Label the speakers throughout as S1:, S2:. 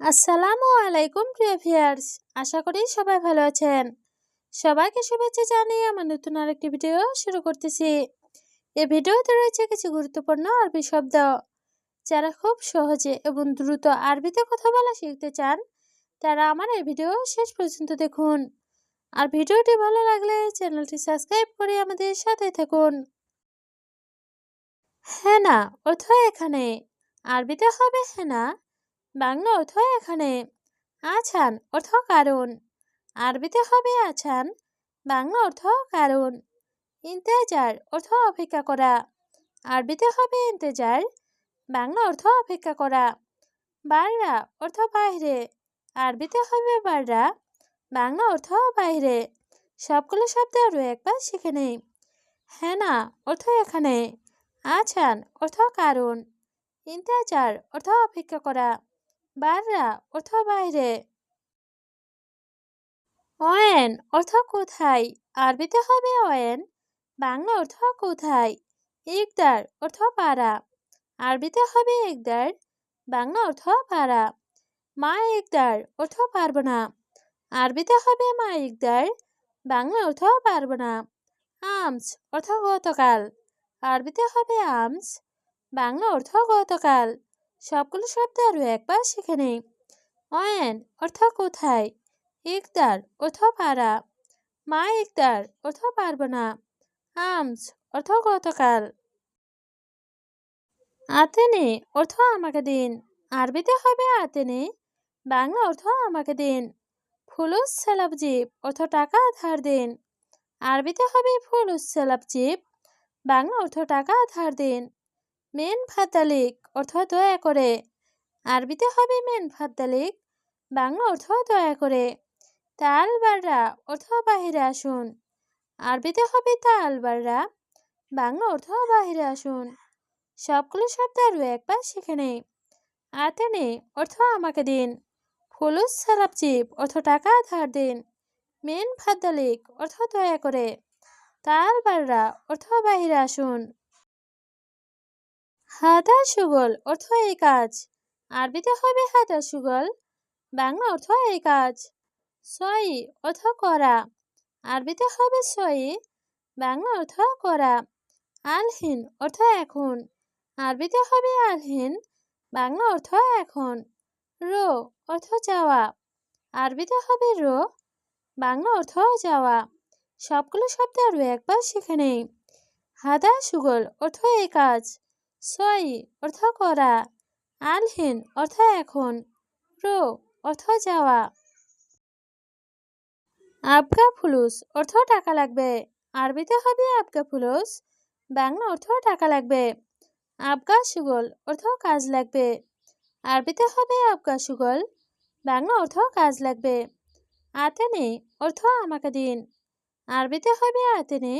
S1: আসসালামু আলাইকুম, প্রিয় ভিউয়ার্স। আশা করি সবাই ভালো আছেন। সবাইকে শুভেচ্ছা জানিয়ে আমার নতুন আরেকটি ভিডিও শুরু করতেছি। এই ভিডিওতে রয়েছে কিছু গুরুত্বপূর্ণ আরবি শব্দ, যারা খুব সহজে এবং দ্রুত আরবিতে কথা বলা শিখতে চান, তারা আমার এই ভিডিও শেষ পর্যন্ত দেখুন। আর ভিডিওটি ভালো লাগলে চ্যানেলটি সাবস্ক্রাইব করে আমাদের সাথে থাকুন। হ্যাঁ না অর্থ এখানে। আরবিতে হবে হ্যাঁ না বাংলা অর্থ এখানে। আছান অর্থ কারণ। আরবিতে হবে আছান, বাংলা অর্থ কারণ। ইন্তেজার অর্থ অপেক্ষা করা। আরবিতে হবে ইন্তেজার, বাংলা অর্থ অপেক্ষা করা। বাররা অর্থ বাইরে আরবিতে হবে বাররা, বাংলা অর্থ বাইরে সবগুলো শব্দ আরও একবার শিখে নেই। হ্যাঁ না অর্থ এখানে। আছান অর্থ কারণ। ইন্তেজার অর্থ অপেক্ষা করা। বাররা অর্থ বাইরে? অয়েন, অর্থ কোথায়? আরবিতে হবে অয়েন, বাংলা অর্থ কোথায়? ইকদার অর্থ পাড়া। আরবিতে হবে ইকদার বাংলা অর্থ পাড়া। মা ইকদার অর্থ পারব না। আরবিতে হবে মা ইকদার বাংলা অর্থ পারব না। আমস, অর্থ গতকাল। আরবিতে হবে আমস, বাংলা অর্থ গতকাল। সবগুলো শব্দ আরও একবার শিখে নেই। অয়েন অর্থ কোথায়? ইকদার অর্থ পারা মা ইকদার অর্থ পারব না। আমস অর্থ গতকাল। আতেনে অর্থ আমাকে দিন। আরবিতে হবে আতেনে। বাংলা অর্থ আমাকে দিন। ফুলুস সেলাবজিব অর্থ টাকা ধার দিন। আরবিতে হবে ফুলুস সেলাবজিব বাংলা অর্থ টাকা ধার দিন। মেন ফাতালিক অর্থ দয়া করে। আরবিতে হবে মেন ফাতালিক বাংলা অর্থ দয়া করে। তাল বাররা অর্থ বাহিরে আসুন। আরবিতে হবে তাল বাররা বাংলা অর্থ বাহিরে আসুন। সবগুলো শব্দ আরও একবার শিখে নেই। আতেনে অর্থ আমাকে দিন। ফুলুস সালাপচিপ অর্থ টাকা ধার দিন। মেন ফাদ্দালিক অর্থ দয়া করে। তাল বাররা অর্থ বাহিরে আসুন। হাদা সুগল, অর্থ এই কাজ। আরবিতে হবে হাতা সুগল, বাংলা অর্থ এই কাজ। সই, অর্থ করা। আরবিতে হবে সই, বাংলা অর্থ করা। আলহীন, অর্থ এখন। আরবিতে হবে আলহীন, বাংলা অর্থ এখন। রো, অর্থ যাওয়া আরবিতে হবে রো, বাংলা অর্থ যাওয়া সবগুলো শব্দ আরও একবার শিখে নেই। হাদা সুগল, অর্থ এই কাজ। সই অর্থ করা, আলহীন অর্থ এখন, রো অর্থ যাওয়া। আবগা ফুলুস অর্থ টাকা লাগবে, আরবিতে হবে আবগা ফুলুস বাংলা অর্থ টাকা লাগবে। আবগা সুগল অর্থ কাজ লাগবে, আরবিতে হবে আবগা সুগল বাংলা অর্থ কাজ লাগবে। আতেনে অর্থ আমাকে দিন, আরবিতে হবে আতেনে,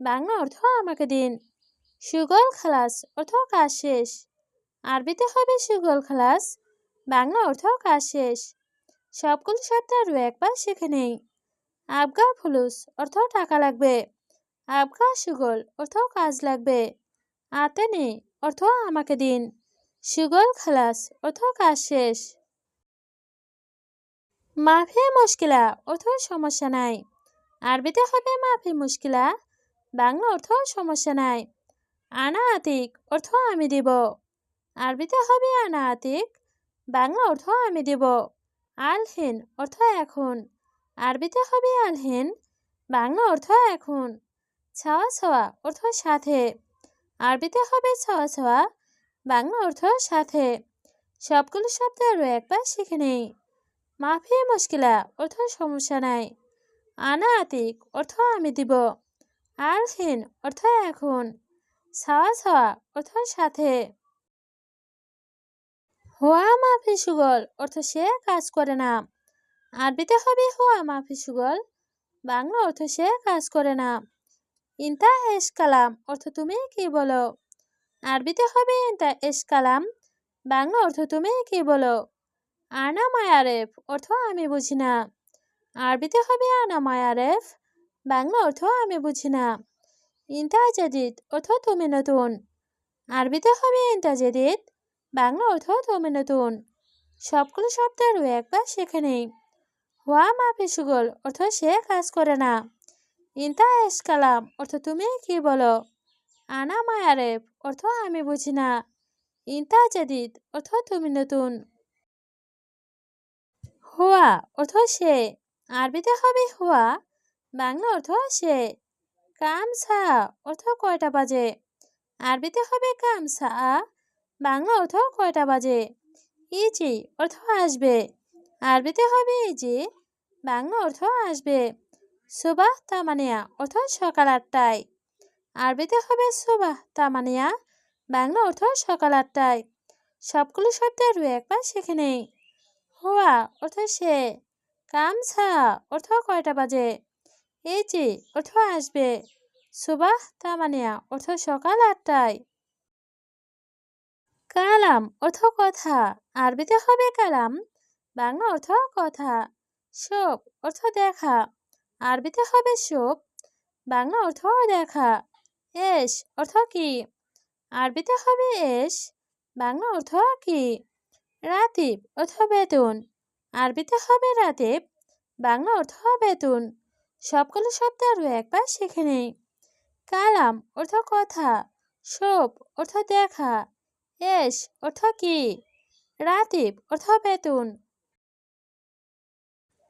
S1: বাংলা অর্থ আমাকে দিন। সুগল খালাস অর্থ কাজ শেষ আরবিতে হবে সুগল খালাস, বাংলা অর্থ কাজ শেষ সবগুলো শব্দ আরও একবার শিখে নেই। আবগা ফুলুস অর্থ টাকা লাগবে। আবগা সুগল অর্থ কাজ লাগবে। আতেনে অর্থ আমাকে দিন। সুগল খালাস অর্থ কাজ শেষ মাফে মুশকিলা অর্থ সমস্যা নাই। আরবিতে হবে মাফে মুশকিলা, বাংলা অর্থ সমস্যা নাই। আনা আতিক অর্থ আমি দিব। আরবিতে হবে আনা আতিক বাংলা অর্থ আমি দিব। আলহেন অর্থ এখন। আরবিতে হবে আলহেন, বাংলা অর্থ এখন। ছাওয়া ছাওয়া অর্থ সাথে। আরবিতে হবে ছাওয়া ছাওয়া, বাংলা অর্থ সাথে। সবগুলো শব্দ আরও একবার শিখে নেই। মাফি মুশকিলা অর্থ সমস্যা নাই। আনা আতিক অর্থ আমি দিব। আলহেন অর্থ এখন। ছাওয়া ছাওয়া অর্থ সাথে। হোয়া মাফি সুগল অর্থ সে কাজ করে না। আরবিতে হবে হোয়া মাফি সুগল, বাংলা অর্থ সে কাজ করে না। ইন্তা এস কালাম, অর্থ তুমি কি বলো? আরবিতে হবে ইন্তা এস কালাম, বাংলা অর্থ তুমি কি বলো? আনা মায়ারেফ, অর্থ আমি বুঝি না। আরবিতে হবে আনা মায়ারেফ, বাংলা অর্থ আমি বুঝি না। ইন্তা জাদিদ অর্থ তুমি নতুন আরবিতে হবে ইন্তা জাদিদ বাংলা অর্থ তুমি নতুন সবগুলো শব্দেরও একবার শিখে নেই। হুয়া মাফি সুগল অর্থ সে কাজ করে না। ইন্তা এস কালাম অর্থ তুমি কি বলো? আনা মায়ারেব অর্থ আমি বুঝি না। ইন্তা জাদিদ অর্থ তুমি নতুন হুয়া অর্থ সে। আরবিতে হবে হুয়া, বাংলা অর্থ সে। কাম সা অর্থ কয়টা বাজে? আরবিতে হবে কাম সা বাংলা অর্থ কয়টা বাজে? ইজি অর্থ আসবে। আরবিতে হবে ইজি, বাংলা অর্থ আসবে। সুবাহ তামানিয়া অর্থ সকাল আটটায়। আরবিতে হবে সুবাহ তামানিয়া, বাংলা অর্থ সকাল আটটায়। সবগুলো শব্দের রু একবার শিখে নেই। হুয়া অর্থ সে। কামছা অর্থ কয়টা বাজে? এই যে অর্থ আসবে। সুবাহ, তামানিয়া অর্থ সকাল আটটায়। কালাম অর্থ কথা। আরবিতে হবে কালাম। বাংলা অর্থ কথা। শোক অর্থ দেখা। আরবিতে হবে শোক। বাংলা অর্থ দেখা। এস অর্থ কি? আরবিতে হবে এস। বাংলা অর্থ কি? রাতিব অর্থ বেতন। আরবিতে হবে রাতিব। বাংলা অর্থ বেতন। সবগুলো শব্দ আরও একবার শিখে নেই। কালাম, অর্থ কথা। শোভ, অর্থ দেখা। এস, অর্থ কি? রাতিব, অর্থ বেতন।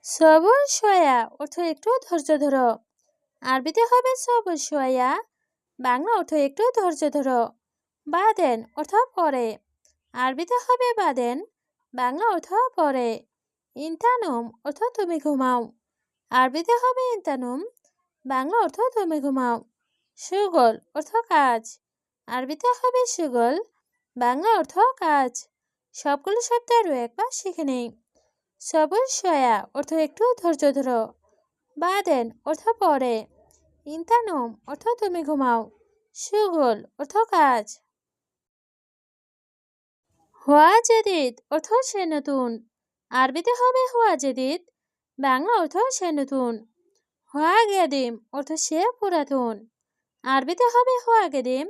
S1: সবর সয়া, অর্থ একটু ধৈর্য ধরো। আরবিতে হবে সবর সয়া, বাংলা অর্থ একটু ধৈর্য ধরো। বাদেন, অর্থ পরে। আরবিতে হবে বাদেন, বাংলা অর্থ পরে। ইন্তানুম অর্থ তুমি ঘুমাও। আরবিতে হবে ইন্তানুম বাংলা অর্থ তুমি ঘুমাও। সুগল অর্থ কাজ। আরবিতে হবে সুগল। বাংলা অর্থ কাজ। সবগুলো শব্দ আরও একবার শিখে নেই। সবুজ সয়া অর্থ একটু ধৈর্য ধরো। বাদেন অর্থ পরে। ইন্তানুম অর্থ তুমি ঘুমাও। সুগল অর্থ কাজ। হুয়া জেদিদ অর্থ সে নতুন। আরবিতে হবে হুয়া জেদিদ। বাংলা অর্থ সে নতুন। হুয়া গেদিম অর্থ সে পুরাতন। আরবিতে হবে হুয়া গেদিম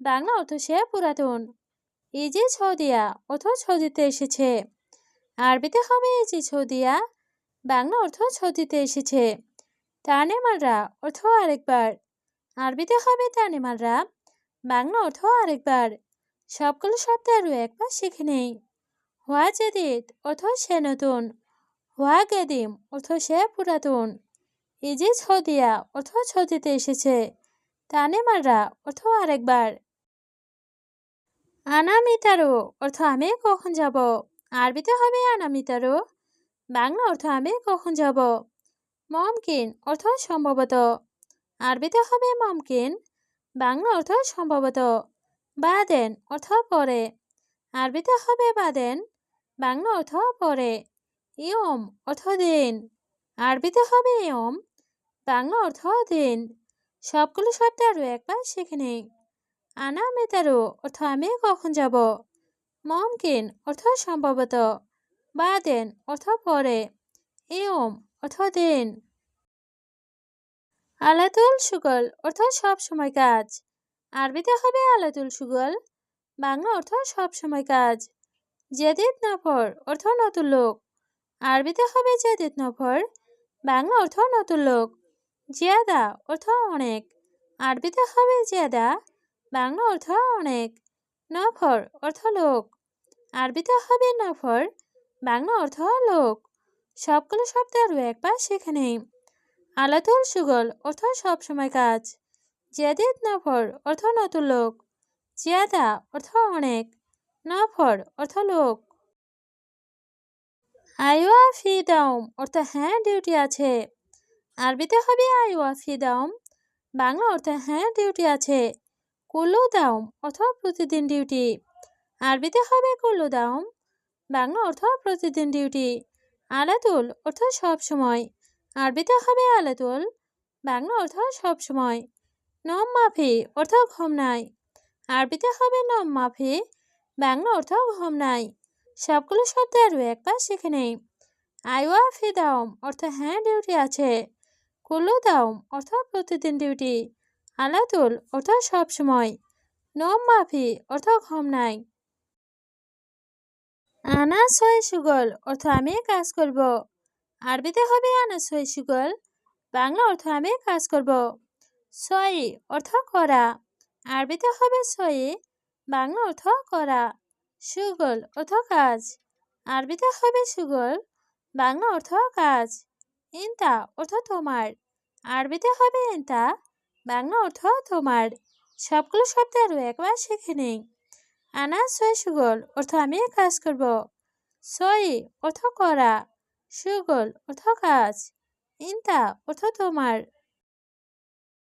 S1: বাংলা অর্থ সে পুরাতন। ইজি ছদিয়া, অর্থ ছদিতে এসেছে। আরবিতে হবে এই ইজি ছদিয়া, বাংলা অর্থ ছদিতে এসেছে। তানে মাররা অর্থ আরেকবার। আরবিতে হবে তানে মাররা বাংলা অর্থ আরেকবার। সবগুলো শব্দ আরও একবার শিখে নেই। হোয়া জেদিদ অর্থ সে নতুন। হোয়া গেদিম অর্থ সে পুরাতন। ইজি ছদিয়া অর্থ ছদিতে এসেছে। তানে মাররা অর্থ আরেকবার। আনামিতারো অর্থ আমি কখন যাব? আরবিতে হবে আনামিতারো। বাংলা অর্থ আমি কখন যাব? মমকিন অর্থ সম্ভবত। আরবিতে হবে মমকিন। বাংলা অর্থ সম্ভবত। বাদেন অর্থ পরে। আরবিতে হবে বাদেন। বাংলা অর্থ পরে। ইয়ম অর্থ দিন। আরবিতে হবে ইয়ম, বাংলা অর্থ দিন। সবগুলো শব্দ আরও একবার শিখে নেই। আনা মেতারো অর্থ আমি কখন যাব। মমকিন অর্থ সম্ভবত। বাদেন অর্থ পরে। ইয়ম অর্থ দিন। আলাতুল সুগল অর্থ সব সময় কাজ। আরবিতে হবে আলাতুল সুগল, বাংলা অর্থ সব সময় কাজ। জেদিদ নফর অর্থ নতুন লোক। আরবিতে হবে জেদিদ নফর বাংলা অর্থ নতুন লোক। জিয়াদা অর্থ অনেক। আরবিতে হবে জিয়াদা। বাংলা অর্থ অনেক। নফর অর্থ লোক। আরবিতে হবে নফর বাংলা অর্থ লোক। সবগুলো শব্দ আরও একবার সেখানে আলাতুল সুগল অর্থ সব সময় কাজ। জিয়াদিদ নফর অর্থ নতুন লোক। জিয়াদা অর্থ অনেক। নফর অর্থ লোক। আইওয়া ফি দাউম অর্থ হ্যাঁ ডিউটি আছে। আরবিতে হবে আইওয়া ফি দাউম বাংলা অর্থ হ্যাঁ ডিউটি আছে। কুল্লু দাউম অর্থ প্রতিদিন ডিউটি। আরবিতে হবে কুল্লু দাউম বাংলা অর্থ প্রতিদিন ডিউটি। আলাতুল, অর্থ সব সময়। আরবিতে হবে আলাতুল, বাংলা অর্থ সব সময়। নম মাফি, অর্থ ঘম নাই। আরবিতে হবে নম মাফি, বাংলা অর্থ ঘম নাই। সবগুলো শব্দ আরও একবার শিখে নেই। আইওয়া ফি দাওম অর্থ হ্যাঁ ডিউটি আছে। কুল্লু দাওম অর্থ প্রতিদিন ডিউটি। আলাতুল অর্থ সব সময়। নম মাফি অর্থ ঘুম নাই। আনা ছয় সুগল অর্থ আমি কাজ করব। আরবিতে হবে আনা ছয় সুগল, বাংলা অর্থ আমি কাজ করব। ছয় অর্থ করা। আরবিতে হবে ছয়ে বাংলা অর্থ করা। সুগল অর্থ কাজ। আরবিতে হবে সুগল, বাংলা অর্থ কাজ। ইন্তা অর্থ তোমার। আরবিতে হবে ইন্তা, বাংলা অর্থ তোমার। সবগুলো শব্দ আরও একবার শিখে নেই। আনা ছয় সুগল অর্থ আমি কাজ করব। সই অর্থ করা, সুগল অর্থ কাজ। ইন্তা অর্থ তোমার।